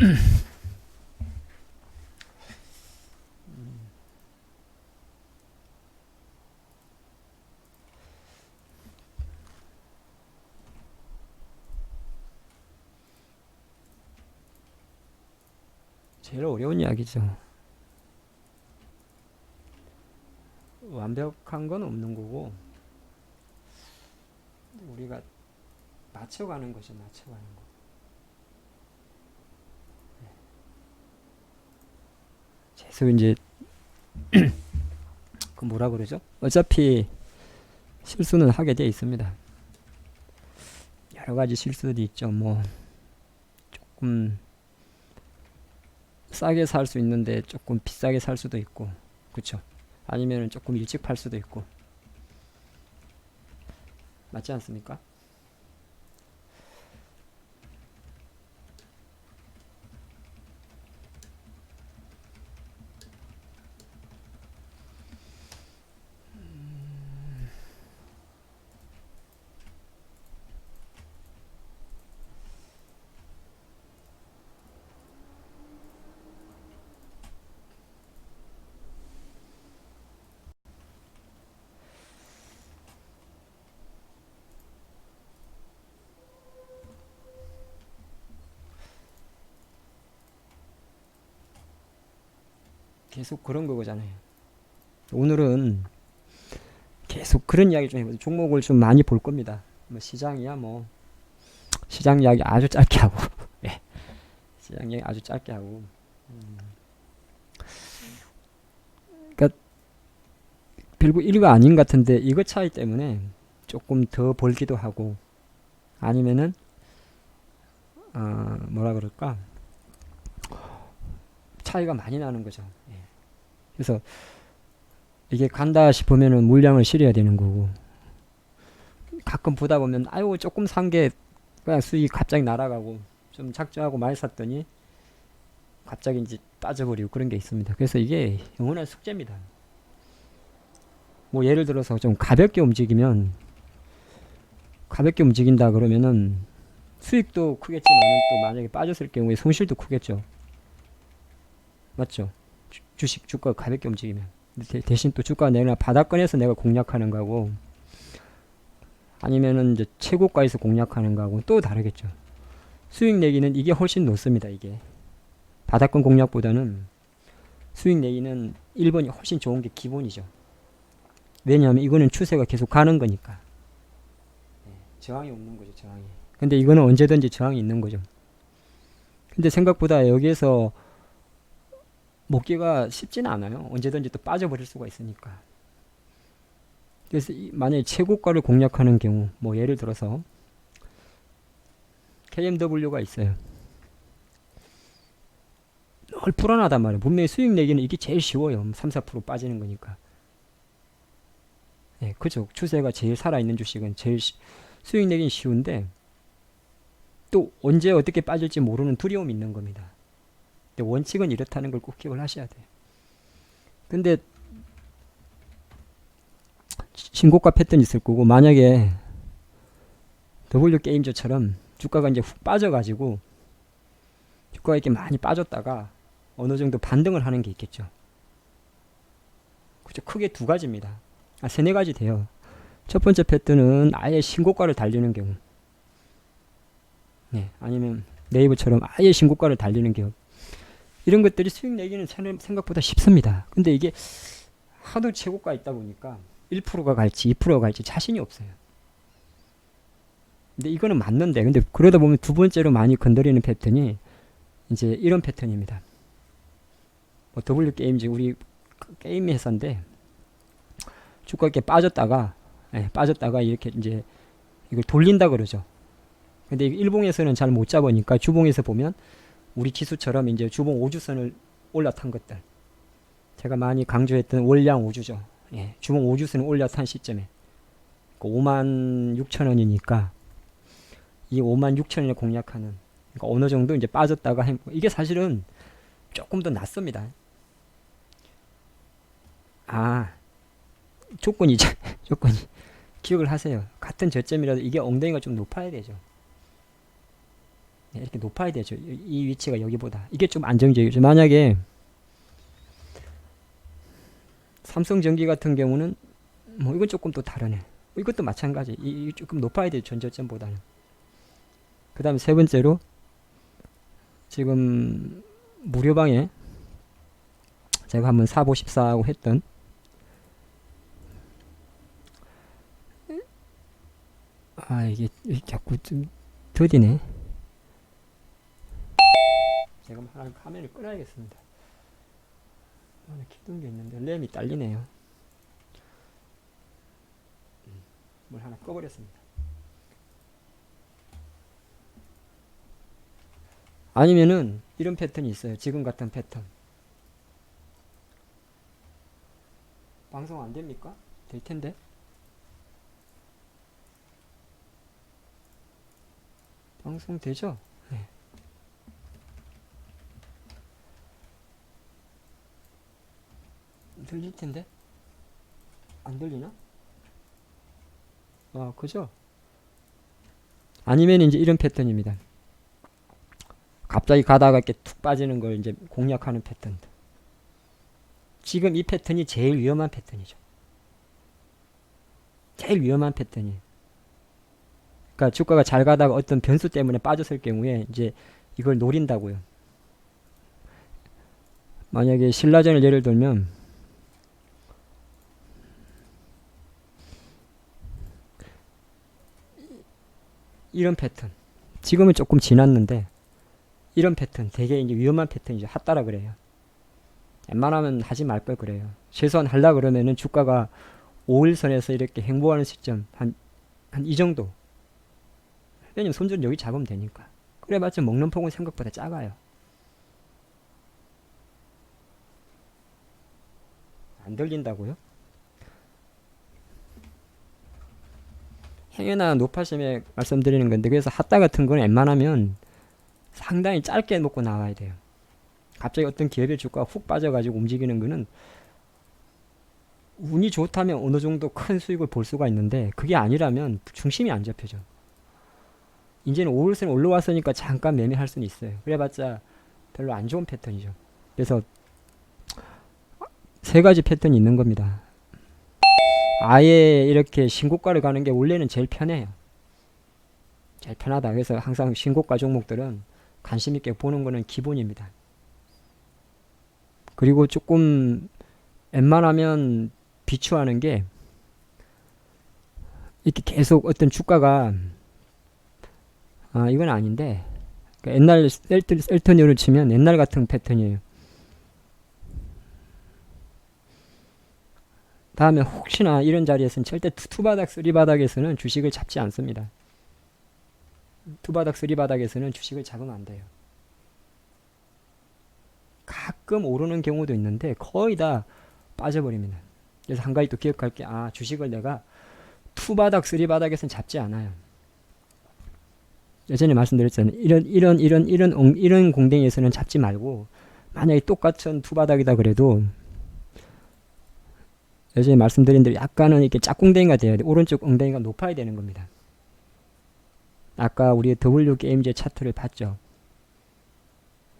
제일 어려운 이야기죠. 완벽한 건 없는 거고 우리가 맞춰가는 거죠. 맞춰가는 거. 계속 이제 그 뭐라 그러죠? 어차피 실수는 하게 돼 있습니다. 여러 가지 실수도 있죠. 뭐 조금 싸게 살 수 있는데 조금 비싸게 살 수도 있고 그쵸 아니면은 조금 일찍 팔 수도 있고 맞지 않습니까? 계속 그런 거잖아요. 오늘은 계속 그런 이야기 좀 해보죠. 종목을 좀 많이 볼 겁니다. 뭐 시장이야 뭐 시장 이야기 아주 짧게 하고 예. 시장 이야기 아주 짧게 하고 음. 그러니까 별거 일가 아닌 것 같은데 이거 차이 때문에 조금 더 벌기도 하고 아니면은 어, 뭐라 그럴까 차이가 많이 나는 거죠. 예. 그래서 이게 간다 싶으면은 물량을 실어야 되는 거고 가끔 보다 보면 아유 조금 산 게 그냥 수익 갑자기 날아가고 좀 작정하고 많이 샀더니 갑자기 이제 빠져버리고 그런 게 있습니다. 그래서 이게 영원한 숙제입니다. 뭐 예를 들어서 좀 가볍게 움직이면 가볍게 움직인다 그러면은 수익도 크겠지만은 또 만약에 빠졌을 경우에 손실도 크겠죠. 맞죠? 주, 주식 주가 가볍게 움직이면 대, 대신 또 주가 내가 바닥권에서 내가 공략하는 거고 아니면은 이제 최고가에서 공략하는 거하고 또 다르겠죠. 수익 내기는 이게 훨씬 높습니다. 이게 바닥권 공략보다는 수익 내기는 1번이 훨씬 좋은 게 기본이죠. 왜냐하면 이거는 추세가 계속 가는 거니까 네, 저항이 없는 거죠. 저항이. 근데 이거는 언제든지 저항이 있는 거죠. 근데 생각보다 여기에서 먹기가 쉽지는 않아요. 언제든지 또 빠져버릴 수가 있으니까. 그래서 이- 만약에 최고가를 공략하는 경우, 뭐 예를 들어서 KMW가 있어요. 늘 불안하단 말이에요. 분명히 수익 내기는 이게 제일 쉬워요. 3, 4% 빠지는 거니까. 예, 그죠. 추세가 제일 살아있는 주식은 제일 시- 수익 내기는 쉬운데 또 언제 어떻게 빠질지 모르는 두려움이 있는 겁니다. 근데 원칙은 이렇다는 걸 꼭 기억을 하셔야 돼요. 근데 신고가 패턴이 있을 거고 만약에 W 게임즈처럼 주가가 이제 훅 빠져가지고 주가가 이렇게 많이 빠졌다가 어느 정도 반등을 하는 게 있겠죠. 그죠? 크게 두 가지입니다. 아, 세네 가지 돼요. 첫 번째 패턴은 아예 신고가를 달리는 경우. 네, 아니면 네이버처럼 아예 신고가를 달리는 경우. 이런 것들이 수익 내기는 참- 생각보다 쉽습니다. 근데 이게 하도 최고가 있다 보니까 1%가 갈지 2%가 갈지 자신이 없어요. 근데 이거는 맞는데 근데 그러다 보면 두 번째로 많이 건드리는 패턴이 이제 이런 패턴입니다. 뭐 W 게임즈 우리 그 게임 회사인데 주가 이렇게 빠졌다가 예, 빠졌다가 이렇게 이제 이걸 돌린다 그러죠. 근데 일봉에서는 잘 못 잡으니까 주봉에서 보면 우리 지수처럼 이제 주봉 5주선을 올라탄 것들. 제가 많이 강조했던 월량 5주죠. 예, 주봉 5주선을 올라탄 시점에. 그 5만 6천 원이니까 이 5만 6천 원을 공략하는 그러니까 어느 정도 이제 빠졌다가 행- 이게 사실은 조금 더 낫습니다. 아, 조건이죠. 조건이. 기억을 하세요. 같은 저점이라도 이게 엉덩이가 좀 높아야 되죠. 네, 이렇게 높아야 되죠. 이, 이 위치가 여기보다 이게 좀 안정적이죠. 만약에 삼성전기 같은 경우는 뭐 이건 조금 또 다르네. 이것도 마찬가지. 이, 이 조금 높아야 돼요. 전저점보다는. 그 다음에 세 번째로 지금 무료방에 제가 한번 사보십사하고 했던 아 이게 자꾸 좀 더디네 제가 하나 화면을 끌어야겠습니다 하나 키둔 게 있는데 램이 딸리네요 음, 뭘 하나 꺼버렸습니다 아니면은 이런 패턴이 있어요 지금 같은 패턴 방송 안 됩니까? 될 텐데. 방송 되죠? 네. 들릴 텐데. 안 들리나? 아, 그죠? 아니면 이제 이런 패턴입니다. 갑자기 가다가 이렇게 툭 빠지는 걸 이제 공략하는 패턴. 지금 이 패턴이 제일 위험한 패턴이죠. 제일 위험한 패턴이에요. 그러니까 주가가 잘 가다가 어떤 변수 때문에 빠졌을 경우에 이제 이걸 노린다고요. 만약에 신라전을 예를 들면 이런 패턴 지금은 조금 지났는데 이런 패턴 되게 이제 위험한 패턴이죠. 핫따라 그래요. 웬만하면 하지 말 걸 그래요. 최소한 할라 그러면은 주가가 5일선에서 이렇게 행보하는 시점 한 한 이 정도. 왜냐면 손절은 여기 잡으면 되니까. 그래봤자 먹는 폭은 생각보다 작아요. 안 들린다고요? 행여나 높아심에 말씀드리는 건데 그래서 핫다 같은 거는 웬만하면 상당히 짧게 먹고 나와야 돼요. 갑자기 어떤 기업의 주가가 훅 빠져가지고 움직이는 거는 운이 좋다면 어느 정도 큰 수익을 볼 수가 있는데 그게 아니라면 중심이 안 잡혀져. 이제는 5일선 올라왔으니까 잠깐 매매할 수는 있어요. 그래봤자 별로 안 좋은 패턴이죠. 그래서 세 가지 패턴이 있는 겁니다. 아예 이렇게 신고가를 가는 게 원래는 제일 편해요. 제일 편하다. 그래서 항상 신고가 종목들은 관심 있게 보는 거는 기본입니다. 그리고 조금 웬만하면 비추하는 게 이렇게 계속 어떤 주가가 아 이건 아닌데 그러니까 옛날 셀트, 셀턴율을 치면 옛날 같은 패턴이에요. 다음에 혹시나 이런 자리에서는 절대 투바닥 쓰리바닥에서는 주식을 잡지 않습니다. 투바닥 쓰리바닥에서는 주식을 잡으면 안 돼요. 가끔 오르는 경우도 있는데 거의 다 빠져버립니다. 그래서 한 가지 또 기억할 게, 아, 주식을 내가 투바닥, 쓰리바닥에서는 잡지 않아요. 예전에 말씀드렸잖아요. 이런, 이런, 이런, 이런, 이런 공댕이에서는 잡지 말고, 만약에 똑같은 투바닥이다 그래도, 예전에 말씀드린 대로 약간은 이렇게 짝꿍댕이가 돼야 돼. 오른쪽 엉덩이가 높아야 되는 겁니다. 아까 우리 W 게임즈 차트를 봤죠.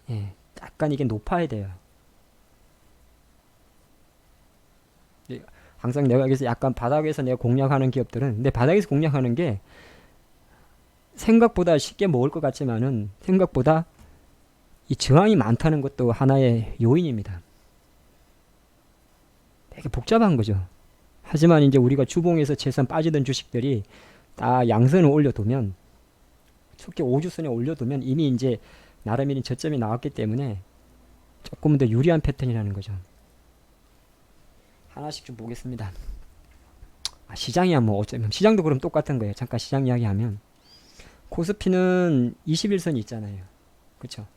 예, 약간 이게 높아야 돼요. 항상 내가 여기서 약간 바닥에서 내가 공략하는 기업들은 근데 바닥에서 공략하는 게 생각보다 쉽게 먹을 것 같지만은 생각보다 이 저항이 많다는 것도 하나의 요인입니다. 되게 복잡한 거죠. 하지만 이제 우리가 주봉에서 최선 빠지던 주식들이 다 양선을 올려두면 특히 5주선에 올려두면 이미 이제 나름의 저점이 나왔기 때문에 조금 더 유리한 패턴이라는 거죠. 하나씩 좀 보겠습니다. 아, 시장이야 뭐 어쩌면 시장도 그럼 똑같은 거예요. 잠깐 시장 이야기하면 코스피는 21선이 있잖아요. 그렇죠?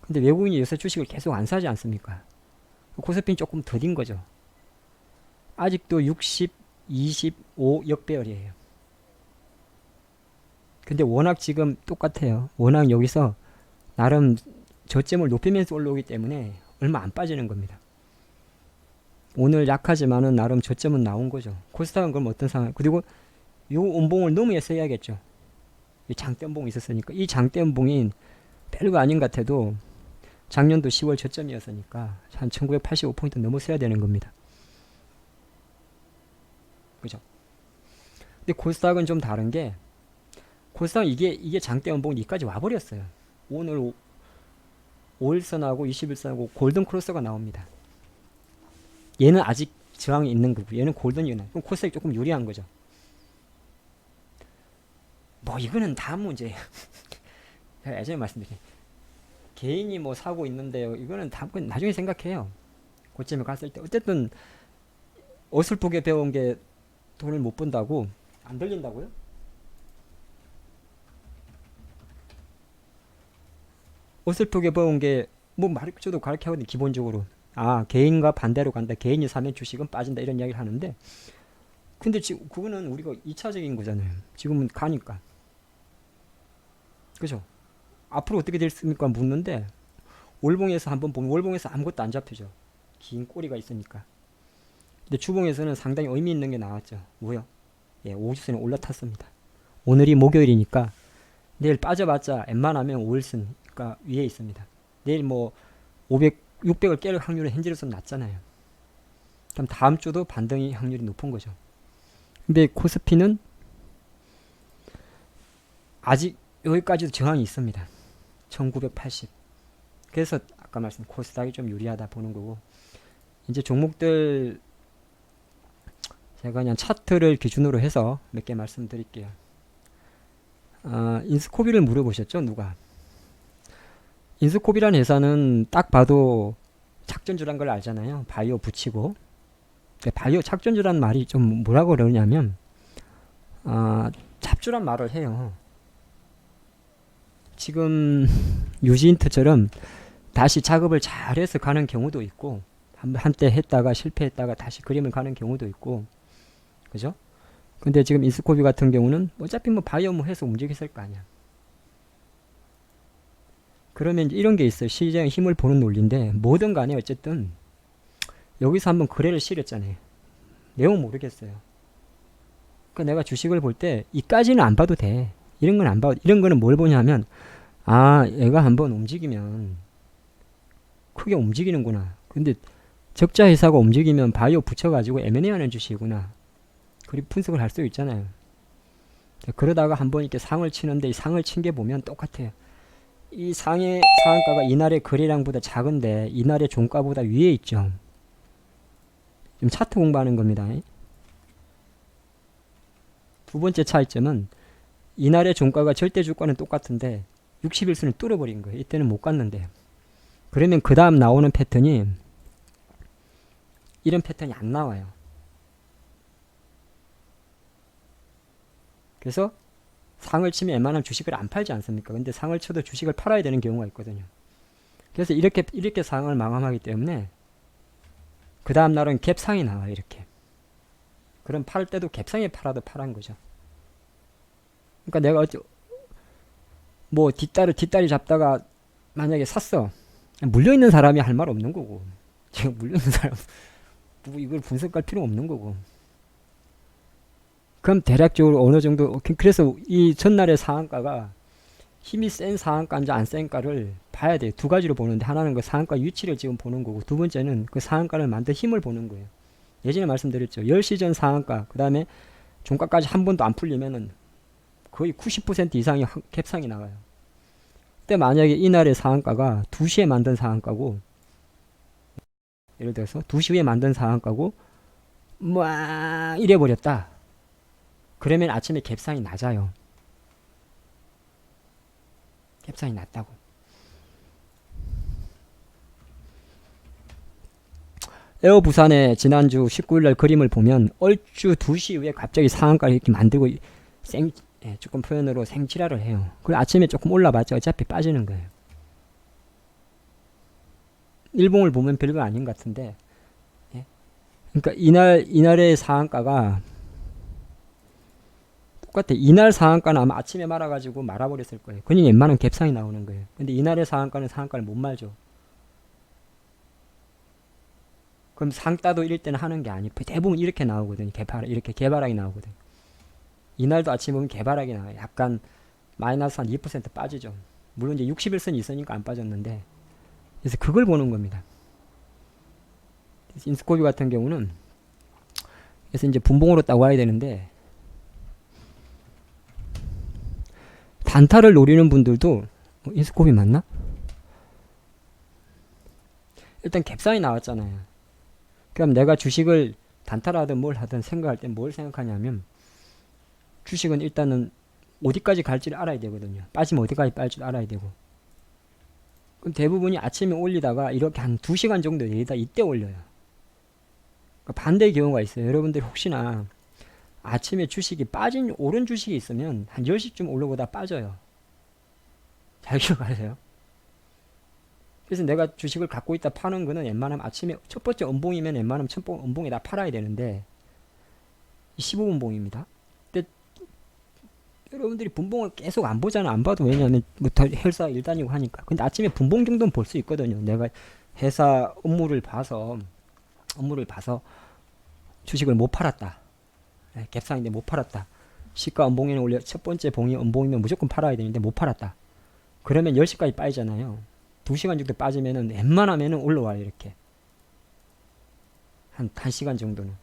근데 외국인이 요새 주식을 계속 안 사지 않습니까? 코스피는 조금 더딘 거죠. 아직도 60, 25 역배열이에요. 근데 워낙 지금 똑같아요. 워낙 여기서 나름 저점을 높이면서 올라오기 때문에 얼마 안 빠지는 겁니다. 오늘 약하지만은 나름 저점은 나온 거죠. 코스닥은 그럼 어떤 상황? 그리고 요 운봉을 넘어야 써야겠죠. 이 장대음봉이 있었으니까 이 장대음봉이 별거 아닌 것 같아도 작년도 10월 저점이었으니까 한 1985포인트 넘어서야 되는 겁니다. 그죠? 근데 코스닥은 좀 다른 게 코스닥 이게 이게 장대 연봉이 여기까지 와버렸어요. 오늘 오, 5일선하고 21선하고 골든 크로스가 나옵니다. 얘는 아직 저항이 있는 거고 얘는 골든이 나. 그럼 코스닥이 조금 유리한 거죠. 뭐 이거는 다음 문제예요. 제가 예전에 말씀드린 개인이 뭐 사고 있는데요. 이거는 다음 건 나중에 생각해요. 고점에 갔을 때. 어쨌든 어설프게 배운 게 돈을 못 번다고 안 들린다고요? 어설프게 배운 게뭐 가르쳐도 가르쳐 하거든 기본적으로. 아 개인과 반대로 간다. 개인이 사면 주식은 빠진다. 이런 이야기를 하는데 근데 지금 그거는 우리가 2차적인 거잖아요. 지금은 가니까. 그죠 앞으로 어떻게 될습니까 묻는데 월봉에서 한번 보면 월봉에서 아무것도 안 잡히죠 긴 꼬리가 있으니까 근데 주봉에서는 상당히 의미 있는 게 나왔죠 뭐요 예, 5주선에 올라탔습니다. 오늘이 목요일이니까 내일 빠져봤자 웬만하면 5일선가 위에 있습니다. 내일 뭐 500, 600을 깰 확률은 현재로서 낮잖아요. 그럼 다음 주도 반등이 확률이 높은 거죠. 근데 코스피는 아직 여기까지도 저항이 있습니다. 1980. 그래서 아까 말씀 코스닥이 좀 유리하다 보는 거고 이제 종목들 제가 그냥 차트를 기준으로 해서 몇 개 말씀드릴게요. 아, 인스코비를 물어보셨죠? 누가? 인스코비라는 회사는 딱 봐도 착전주란 걸 알잖아요. 바이오 붙이고. 바이오 착전주란 말이 좀 뭐라고 그러냐면 아, 잡주란 말을 해요. 지금 유지인트처럼 다시 작업을 잘해서 가는 경우도 있고 한, 한때 했다가 실패했다가 다시 그림을 가는 경우도 있고 그죠? 근데 지금 인스코비 같은 경우는 어차피 뭐 바이오 뭐 해서 움직였을 거 아니야. 그러면 이제 이런 게 있어요. 시장의 힘을 보는 논리인데 뭐든 간에 어쨌든 여기서 한번 거래를 실었잖아요. 내용 모르겠어요. 그러니까 내가 주식을 볼 때 이까지는 안 봐도 돼. 이런 건 안 봐도 이런 거는 뭘 보냐면 아 얘가 한번 움직이면 크게 움직이는구나. 근데 적자 회사가 움직이면 바이오 붙여가지고 M&A 하는 주식이구나. 그리 분석을 할 수 있잖아요. 그러다가 한번 이렇게 상을 치는데 이 상을 친 게 보면 똑같아요. 이 상의 상한가가 이날의 거래량보다 작은데 이날의 종가보다 위에 있죠. 좀 차트 공부하는 겁니다. 두 번째 차이점은 이날의 종가가 절대 주가는 똑같은데 60일선을 뚫어버린 거예요. 이때는 못 갔는데. 그러면 그 다음 나오는 패턴이 이런 패턴이 안 나와요. 그래서 상을 치면 웬만하면 주식을 안 팔지 않습니까? 근데 상을 쳐도 주식을 팔아야 되는 경우가 있거든요. 그래서 이렇게 이렇게 상을 마감하기 때문에 그 다음 날은 갭상이 나와요. 이렇게. 그럼 팔 때도 갭상에 팔아도 팔한 거죠. 그러니까 내가 어째 뭐 뒷다리 뒷다리 잡다가 만약에 샀어. 물려 있는 사람이 할 말 없는 거고. 지금 물려 있는 사람 뭐 이걸 분석할 필요 없는 거고. 그럼 대략적으로 어느 정도 그, 그래서 이 전날의 상한가가 힘이 센 상한가인지 안 센가를 봐야 돼요. 두 가지로 보는데 하나는 그 상한가 위치를 지금 보는 거고 두 번째는 그 상한가를 만든 힘을 보는 거예요. 예전에 말씀드렸죠. 10시 전 상한가 그 다음에 종가까지 한 번도 안 풀리면은 거의 90% 이상의 캡상이 나와요. 근데 만약에 이날의 상한가가 2시에 만든 상한가고 예를 들어서 2시 후에 만든 상한가고 뭐 이래 버렸다. 그러면 아침에 갭상이 낮아요. 갭상이 낮다고. 에어 부산의 지난주 19일날 그림을 보면 얼추 2시 이후에 갑자기 상한가를 이렇게 만들고 생, 예, 조금 표현으로 생치라를 해요. 그리고 아침에 조금 올라봤자 어차피 빠지는 거예요. 일봉을 보면 별거 아닌 것 같은데, 예? 그러니까 이날 이날의 상한가가 똑같아. 이날 상한가는 아마 아침에 말아가지고 말아버렸을 거예요. 그니 웬만한 갭상이 나오는 거예요. 근데 이날의 상한가는 상한가를 못 말죠. 그럼 상따도 이럴 때는 하는 게 아니고 대부분 이렇게 나오거든요. 개발 이렇게 개발하게 나오거든요. 이날도 아침에 보면 개발하게 나와요. 약간 마이너스 한 2% 빠지죠. 물론 이제 60일선이 있으니까 안 빠졌는데 그래서 그걸 보는 겁니다. 인스코비 같은 경우는 그래서 이제 분봉으로 딱 와야 되는데 단타를 노리는 분들도 어, 인스코비 맞나? 일단 갭상이 나왔잖아요. 그럼 내가 주식을 단타를 하든 뭘 하든 생각할 때 뭘 생각하냐면 주식은 일단은 어디까지 갈지를 알아야 되거든요. 빠지면 어디까지 빠질지 알아야 되고. 그럼 대부분이 아침에 올리다가 이렇게 한 2시간 정도 내리다 이때 올려요. 그러니까 반대의 경우가 있어요. 여러분들 혹시나 아침에 주식이 빠진 오른 주식이 있으면 한 10시쯤 올라보다 빠져요. 잘 기억하세요. 그래서 내가 주식을 갖고 있다 파는 거는 웬만하면 아침에 첫 번째 음봉이면 웬만하면 첫번 음봉에 다 팔아야 되는데 15분 봉입니다. 여러분들이 분봉을 계속 안 보잖아. 안 봐도 왜냐면 뭐다 회사 일 다니고 하니까. 근데 아침에 분봉 정도는 볼 수 있거든요. 내가 회사 업무를 봐서 업무를 봐서 주식을 못 팔았다. 네, 갭상인데 못 팔았다. 시가 음봉에는 원래 첫 번째 봉이 음봉이면 무조건 팔아야 되는데 못 팔았다. 그러면 10시까지 빠지잖아요. 2시간 정도 빠지면은 웬만하면은 올라와요, 이렇게. 한 1시간 정도는.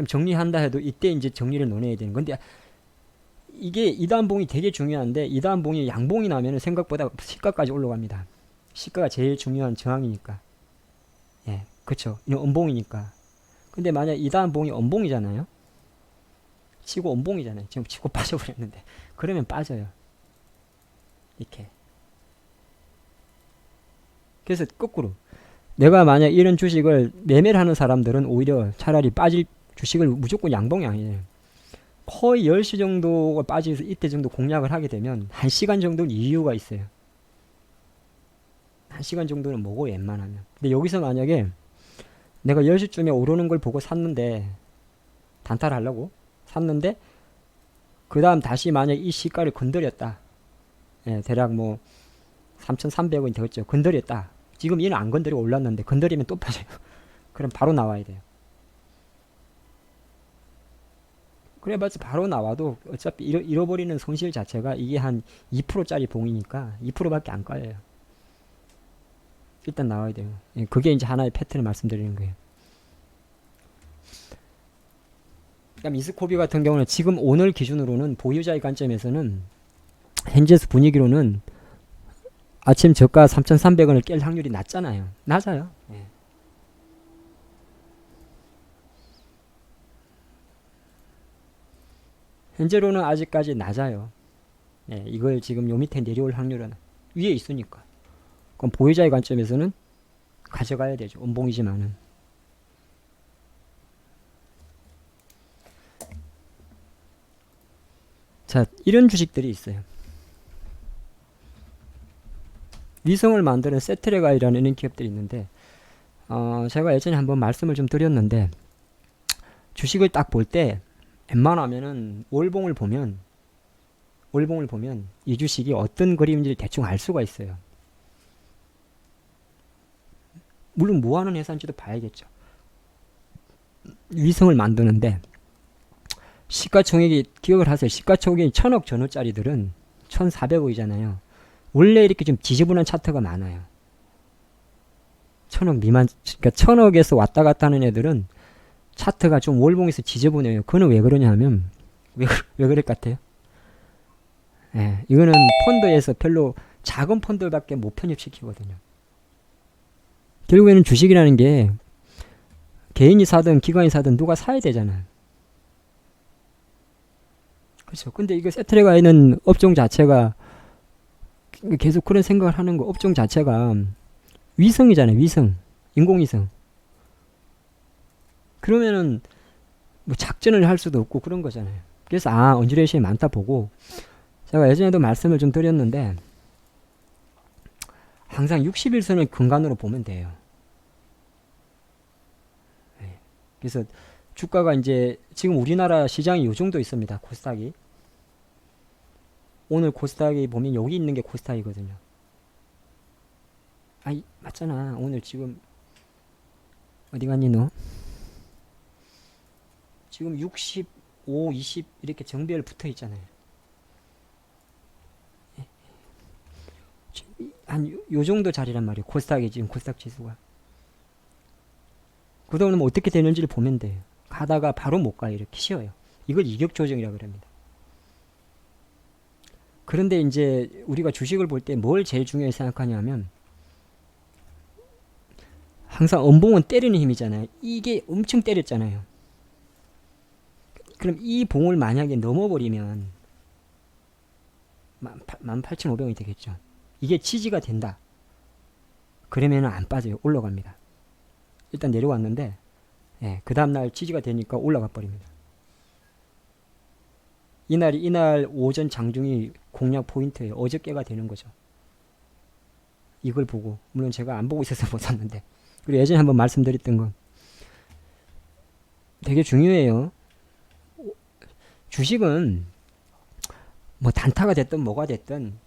그럼 정리한다 해도 이때 이제 정리를 논해야 되는 건데 이게 2단 봉이 되게 중요한데 2단 봉이 양봉이 나면은 생각보다 시가까지 올라갑니다. 시가가 제일 중요한 저항이니까. 예, 그쵸. 이건 음봉이니까. 근데 만약 2단 봉이 음봉이잖아요. 치고 음봉이잖아요. 지금 치고 빠져버렸는데. 그러면 빠져요. 이렇게. 그래서 거꾸로. 내가 만약 이런 주식을 매매를 하는 사람들은 오히려 차라리 빠질 주식을 무조건 양봉이 아니에요. 거의 10시 정도가 빠지면서 이때 정도 공략을 하게 되면 1시간 정도는 이유가 있어요. 1시간 정도는 뭐고 웬만하면. 근데 여기서 만약에 내가 10시쯤에 오르는 걸 보고 샀는데 단타를 하려고 샀는데 그 다음 다시 만약 이 시가를 건드렸다. 예, 대략 뭐 3,300원이 되었죠. 건드렸다. 지금 얘는 안 건드리고 올랐는데 건드리면 또 빠져요. 그럼 바로 나와야 돼요. 그래봤자 바로 나와도 어차피 잃어, 잃어 버리는 손실 자체가 이게 한 2%짜리 봉이니까 2%밖에 안 까요. 일단 나와야 돼요. 예, 그게 이제 하나의 패턴을 말씀드리는 거예요. 그럼 이스코비 같은 경우는 지금 오늘 기준으로는 보유자의 관점에서는 현재 분위기로는 아침 저가 3,300원을 깰 확률이 낮잖아요. 낮아요. 예. 현재로는 아직까지 낮아요. 예, 이걸 지금 요 밑에 내려올 확률은 위에 있으니까. 그럼 보유자의 관점에서는 가져가야 되죠. 음봉이지만은. 자, 이런 주식들이 있어요. 위성을 만드는 세트레가이라는 기업들이 있는데, 어, 제가 예전에 한번 말씀을 좀 드렸는데, 주식을 딱 볼 때, 웬만하면은 월봉을 보면, 월봉을 보면 이 주식이 어떤 그림인지를 대충 알 수가 있어요. 물론 뭐 하는 회사인지도 봐야겠죠. 위성을 만드는데 시가총액이 기억을 하세요. 시가총액이 천억 전후짜리들은 1,400억이잖아요. 원래 이렇게 좀 지저분한 차트가 많아요. 천억 미만, 그러니까 천억에서 왔다 갔다 하는 애들은 차트가 좀 월봉에서 지저분해요. 그거는 왜 그러냐 하면, 왜, 왜 그럴 것 같아요? 예, 이거는 펀드에서 별로 작은 펀드밖에 못 편입시키거든요. 결국에는 주식이라는 게 개인이 사든 기관이 사든 누가 사야 되잖아요. 그렇죠. 근데 이거 세트레가 있는 업종 자체가 계속 그런 생각을 하는 거 업종 자체가 위성이잖아요. 위성. 인공위성. 그러면은 뭐 작전을 할 수도 없고 그런 거잖아요. 그래서 아 언지레이션이 많다 보고 제가 예전에도 말씀을 좀 드렸는데 항상 60일선을 근간으로 보면 돼요. 네. 그래서 주가가 이제 지금 우리나라 시장이 요 정도 있습니다. 코스닥이. 오늘 코스닥이 보면 여기 있는 게 코스닥이거든요. 아이 맞잖아. 오늘 지금 어디 갔니 너? 지금 5, 20 이렇게 정비열 붙어 있잖아요. 예. 한요 정도 자리란 말이에요. 코스닥이 지금 코스닥 지수가. 보면 어떻게 되는지를 보면 돼요. 가다가 바로 못 가요. 이렇게 쉬어요. 이걸 이격 조정이라고 그럽니다. 그런데 이제 우리가 주식을 볼 때 뭘 제일 중요하게 생각하냐면 항상 음봉은 때리는 힘이잖아요. 이게 엄청 때렸잖아요. 그럼 이 봉을 만약에 넘어버리면 18,500원이 되겠죠. 이게 지지가 된다. 그러면 안 빠져요. 올라갑니다. 일단 내려왔는데 예, 그 다음날 지지가 되니까 올라가 버립니다. 이날이 이날 오전 장중이 공략 포인트예요. 어저께가 되는 거죠. 이걸 보고 물론 제가 안 보고 있어서 못 샀는데 그리고 예전에 한번 말씀드렸던 건 되게 중요해요. 주식은 뭐 단타가 됐든 뭐가 됐든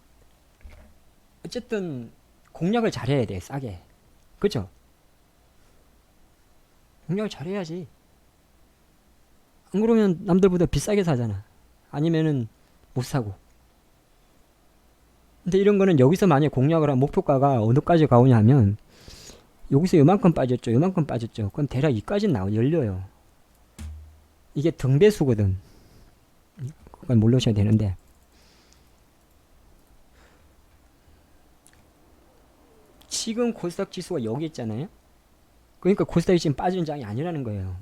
어쨌든 공략을 잘해야 돼 싸게. 그죠? 공략을 잘해야지. 안 그러면 남들보다 비싸게 사잖아. 아니면은 못 사고. 근데 이런 거는 여기서 만약 공략을 한 목표가가 어느까지 가오냐 하면 여기서 요만큼 빠졌죠 요만큼 빠졌죠. 그럼 대략 이까지 나와 열려요. 이게 등배수거든 그건 모르셔야 되는데 지금 코스닥 지수가 여기 있잖아요. 그러니까 코스닥이 지금 빠지는 장이 아니라는 거예요.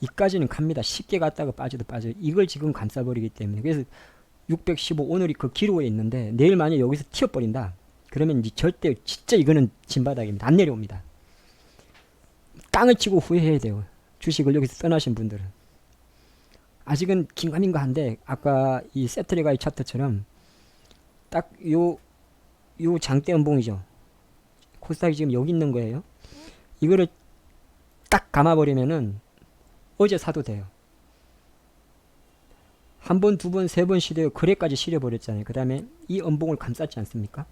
이까지는 갑니다. 쉽게 갔다가 빠져도 빠져요. 이걸 지금 감싸버리기 때문에. 그래서 615 오늘이 그 기록에 있는데 내일 만약 여기서 튀어버린다. 그러면 이제 절대 진짜 이거는 진바닥입니다. 안 내려옵니다. 땅을 치고 후회해야 돼요. 주식을 여기서 떠나신 분들은. 아직은 긴가민가 한데 아까 이 세트리가의 차트처럼 딱 요 요 장대 연봉이죠. 코스닥이 지금 여기 있는 거예요. 이거를 딱 감아버리면은 어제 사도 돼요. 한 번, 두 번, 세 번 시도해 거래까지 실어버렸잖아요. 그 다음에 이 연봉을 감쌌지 않습니까?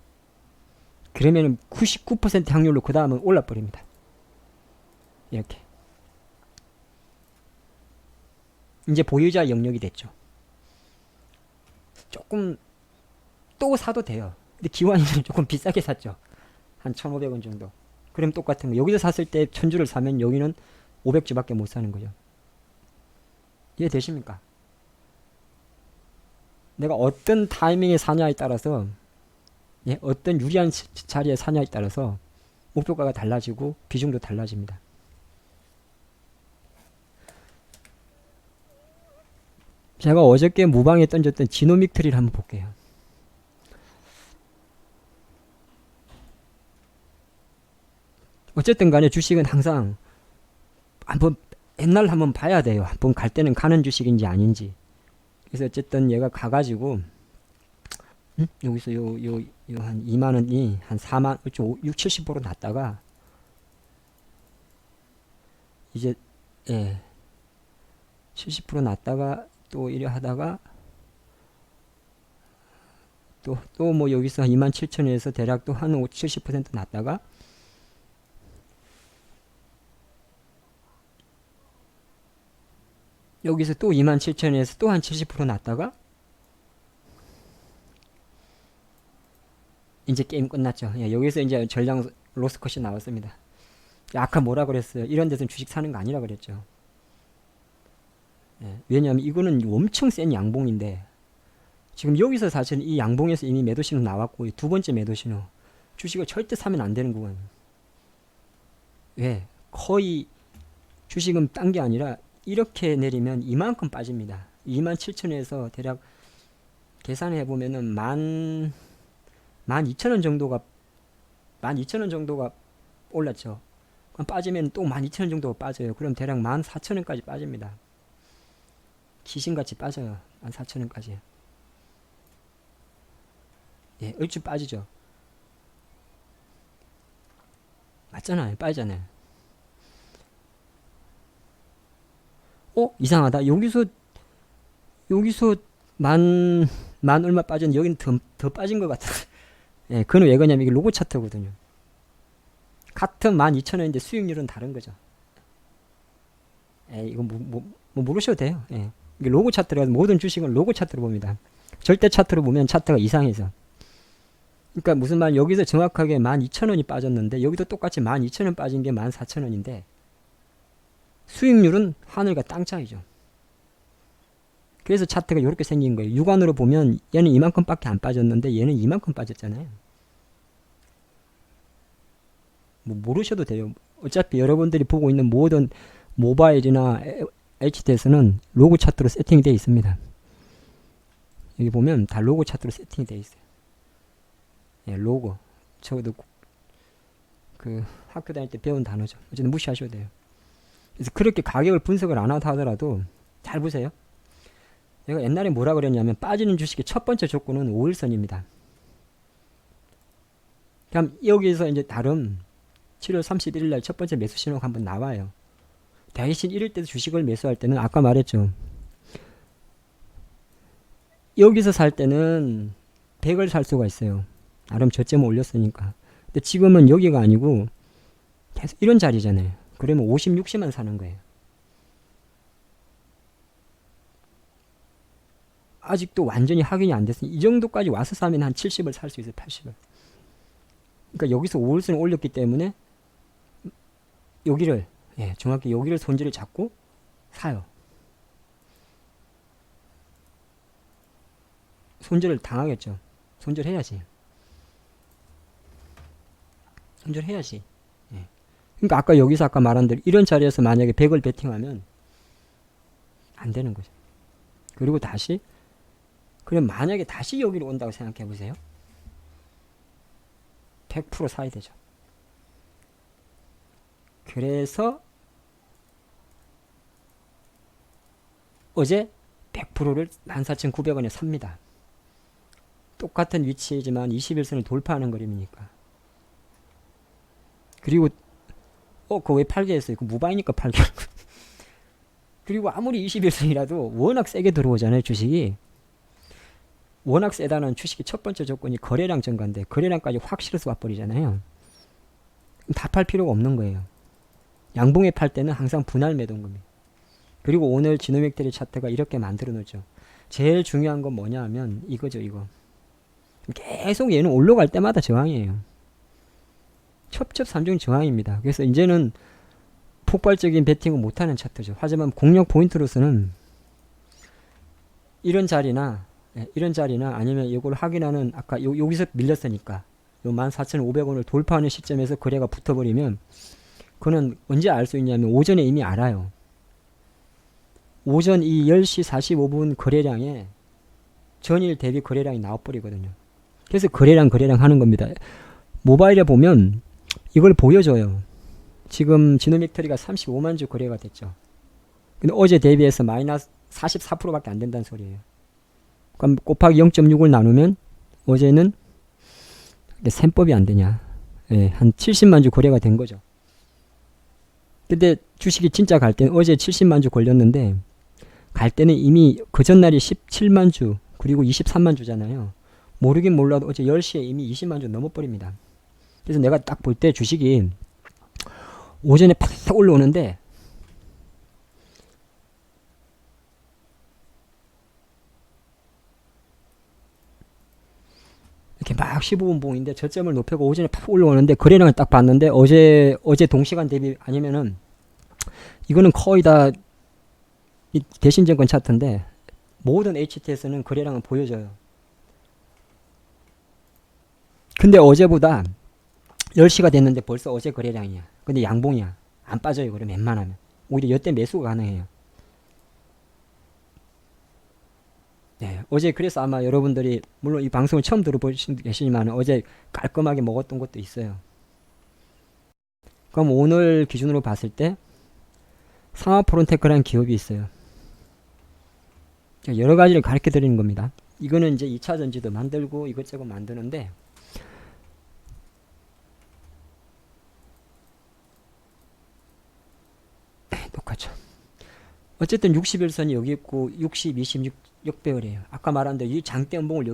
그러면은 99% 확률로 그 다음은 올라버립니다. 이렇게. 이제 보유자 영역이 됐죠. 조금 또 사도 돼요. 근데 기관이는 조금 비싸게 샀죠. 한 1,500원 정도. 그럼 똑같은 거. 여기서 샀을 때 1000주를 사면 여기는 500주밖에 못 사는 거죠. 이해 되십니까? 내가 어떤 타이밍에 사냐에 따라서 예, 어떤 유리한 자리에 사냐에 따라서 목표가가 달라지고 비중도 달라집니다. 제가 어저께 무방에 던졌던 지노믹 트리를 한번 볼게요. 어쨌든 간에 주식은 항상 한번 옛날 한번 봐야 돼요. 한번 갈 때는 가는 주식인지 아닌지. 그래서 어쨌든 얘가 가가지고 음? 여기서 요 요 요 한 2만 원이 한 4만 6, 70% 났다가 이제 예. 70% 났다가 또 이래 하다가 또 또 뭐 여기서 한 2만 7천에서 대략 또 한 70% 났다가 여기서 또 27,000원에서 또 한 70% 났다가 이제 게임 끝났죠. 예, 여기서 이제 전량 로스컷이 나왔습니다. 아까 뭐라 그랬어요? 이런 데서는 주식 사는 거 아니라 그랬죠. 예, 왜냐하면 이거는 엄청 센 양봉인데 지금 여기서 사실 이 양봉에서 이미 매도 신호 나왔고 두 번째 매도 신호 주식을 절대 사면 안 되는 구간. 왜? 거의 주식은 딴 게 아니라 이렇게 내리면 이만큼 빠집니다. 27,000원에서 대략 계산해 보면은 만, 만 2천 원 정도가, 만 2천 원 정도가 올랐죠. 빠지면 또 만 2천 원 정도가 빠져요. 그럼 대략 만 4천 원까지 빠집니다. 귀신같이 빠져요. 만 4천원까지. 예, 얼추 빠지죠. 맞잖아요. 빠지잖아요. 어 이상하다 여기서 여기서 만, 만 얼마 빠졌는데 여기는 더, 더 빠진 것 같아 예, 그건 왜 그러냐면 이게 로고 차트거든요 같은 12,000원인데 수익률은 다른 거죠 예, 이거 뭐, 뭐, 뭐 모르셔도 돼요. 예. 이게 로고 차트라 모든 주식은 로고 차트로 봅니다. 절대 차트로 보면 차트가 이상해서. 그러니까 무슨 말 여기서 정확하게 12,000원이 빠졌는데 여기도 똑같이 12,000원 빠진 게 14,000원인데 수익률은 하늘과 땅 차이죠. 그래서 차트가 이렇게 생긴 거예요. 육안으로 보면 얘는 이만큼밖에 안 빠졌는데 얘는 이만큼 빠졌잖아요. 뭐 모르셔도 돼요. 어차피 여러분들이 보고 있는 모든 모바일이나 HD에서는 로고 차트로 세팅이 되어 있습니다. 여기 보면 다 로고 차트로 세팅이 되어 있어요. 예, 로고. 저도 그 학교 다닐 때 배운 단어죠. 어쨌든 무시하셔도 돼요. 그래서 그렇게 가격을 분석을 안 하더라도 잘 보세요. 내가 옛날에 뭐라 그랬냐면 빠지는 주식의 첫 번째 조건은 5일선입니다. 그럼 여기서 이제 다른 7월 31일 날 첫 번째 매수 신호가 한번 나와요. 대신 이럴 때 주식을 매수할 때는 아까 말했죠. 여기서 살 때는 100을 살 수가 있어요. 나름 저점을 올렸으니까. 근데 지금은 여기가 아니고 계속 이런 자리잖아요. 그러면 50, 60만 사는 거예요. 아직도 완전히 확인이 안 됐으니 이 정도까지 와서 사면 한 70을 살 수 있어요. 80을. 그러니까 여기서 5월선을 올렸기 때문에 여기를 예, 정확히 여기를 손질을 잡고 사요. 손질을 당하겠죠. 손질해야지. 손질해야지. 예. 그러니까 아까 여기서 아까 말한 대로 이런 자리에서 만약에 100을 베팅하면 안 되는 거죠. 그리고 다시 그럼 만약에 다시 여기로 온다고 생각해 보세요. 100% 사야 되죠. 그래서 어제 100%를 14,900원에 삽니다. 똑같은 위치이지만 21선을 돌파하는 그림이니까. 그리고 어, 그거 왜 팔게 했어요? 그 무바이니까 팔게. 거예요. 그리고 아무리 21선이라도 워낙 세게 들어오잖아요, 주식이. 워낙 세다는 주식의 첫 번째 조건이 거래량 증가인데 거래량까지 확 실어서 와버리잖아요. 다 팔 필요가 없는 거예요. 양봉에 팔 때는 항상 분할 매도인 겁니다. 그리고 오늘 지노맥테리 차트가 이렇게 만들어 놓죠. 제일 중요한 건 뭐냐 하면 이거죠, 이거. 계속 얘는 올라갈 때마다 저항이에요. 첩첩산중 저항입니다. 그래서 이제는 폭발적인 베팅을 못하는 차트죠. 하지만 공략 포인트로서는 이런 자리나 예, 이런 자리나 아니면 이걸 확인하는 아까 요, 여기서 밀렸으니까 요 14,500원을 돌파하는 시점에서 거래가 붙어버리면 그는 언제 알 수 있냐면 오전에 이미 알아요. 오전 이 10시 45분 거래량에 전일 대비 거래량이 나와버리거든요. 그래서 거래량 거래량 하는 겁니다. 모바일에 보면 이걸 보여줘요. 지금 지노믹터리가 35만 주 거래가 됐죠. 근데 어제 대비해서 마이너스 44%밖에 안 된다는 소리예요. 그럼 곱하기 0.6을 나누면 어제는 셈법이 안 되냐. 예, 한 70만 주 거래가 된 거죠. 근데 주식이 진짜 갈 때는 어제 70만 주 걸렸는데 갈 때는 이미 그 전날이 17만 주 그리고 23만 주잖아요. 모르긴 몰라도 어제 10시에 이미 20만 주 넘어버립니다. 그래서 내가 딱 볼 때 주식이 오전에 팍 올라오는데 이렇게 막 15분 봉인데 저점을 높여고 오전에 팍 올라오는데 거래량을 딱 봤는데 어제 어제 동시간 대비 아니면은 이거는 거의 다 이 대신증권 차트인데 모든 HTS는 거래량을 보여줘요. 근데 어제보다 10시가 됐는데 벌써 어제 거래량이야. 근데 양봉이야. 안 빠져요. 그럼 웬만하면. 오히려 여태 매수가 가능해요. 네, 어제 그래서 아마 여러분들이 물론 이 방송을 처음 들어보신 계시지만 어제 깔끔하게 먹었던 것도 있어요. 그럼 오늘 기준으로 봤을 때 상하포론테크라는 기업이 있어요. 여러 가지를 가르쳐 드리는 겁니다. 이거는 이제 2차 전지도 만들고 이것저것 만드는데 똑같죠. 어쨌든 61선이 여기 있고 60, 26 역배열이에요. 아까 말한 대로 이 장대 연봉을